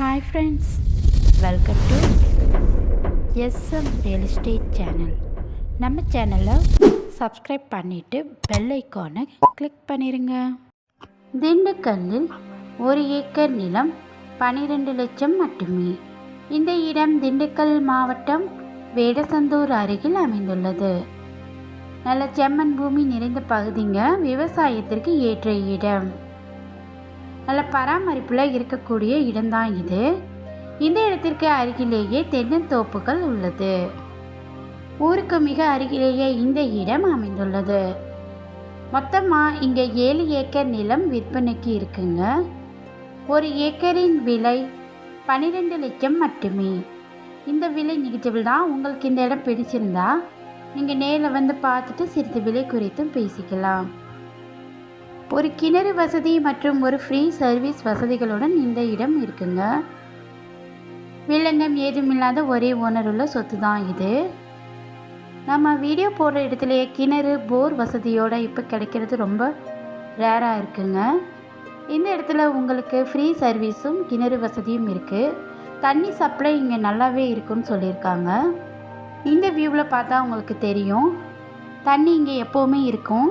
Hi friends welcome to SM real estate channel நம்ம சேனலை subscribe பண்ணிவிட்டு பெல் ஐக்கானை கிளிக் பண்ணிடுங்க திண்டுக்கல்லில் ஒரு ஏக்கர் நிலம் பன்னிரெண்டு லட்சம் மட்டுமே. இந்த இடம் திண்டுக்கல் மாவட்டம் வேடசந்தூர் அருகில் அமைந்துள்ளது. நல்ல செம்மண் பூமி நிறைந்த பகுதிங்க. விவசாயத்திற்கு ஏற்ற இடம். நல்ல பராமரிப்பில் இருக்கக்கூடிய இடம்தான் இது. இந்த இடத்திற்கு அருகிலேயே தென்னந்தோப்புகள் உள்ளது. ஊருக்கு மிக அருகிலேயே இந்த இடம் அமைந்துள்ளது. மொத்தமாக இங்கே ஏழு ஏக்கர் நிலம் விற்பனைக்கு இருக்குங்க. ஒரு ஏக்கரின் விலை பன்னிரெண்டு லட்சம் மட்டுமே. இந்த விலை நிகழ்ச்சிகள் தான். உங்களுக்கு இந்த இடம் பிடிச்சிருந்தா நீங்கள் நேரில் வந்து பார்த்துட்டு சிறிது விலை குறித்தும் பேசிக்கலாம். ஒரு கிணறு வசதி மற்றும் ஒரு ஃப்ரீ சர்வீஸ் வசதிகளுடன் இந்த இடம் இருக்குங்க. வில்லங்கம் ஏதுமில்லாத ஒரே ஓனர் உள்ள சொத்து தான் இது. நம்ம வீடியோ போடுற இடத்துலையே கிணறு போர் வசதியோடு இப்போ கிடைக்கிறது ரொம்ப ரேராக இருக்குங்க. இந்த இடத்துல உங்களுக்கு ஃப்ரீ சர்வீஸும் கிணறு வசதியும் இருக்குது தண்ணி சப்ளை இங்கே நல்லாவே இருக்குன்னு சொல்லியிருக்காங்க. இந்த வியூவில் பார்த்தா உங்களுக்கு தெரியும். தண்ணி இங்கே எப்போவுமே இருக்கும்.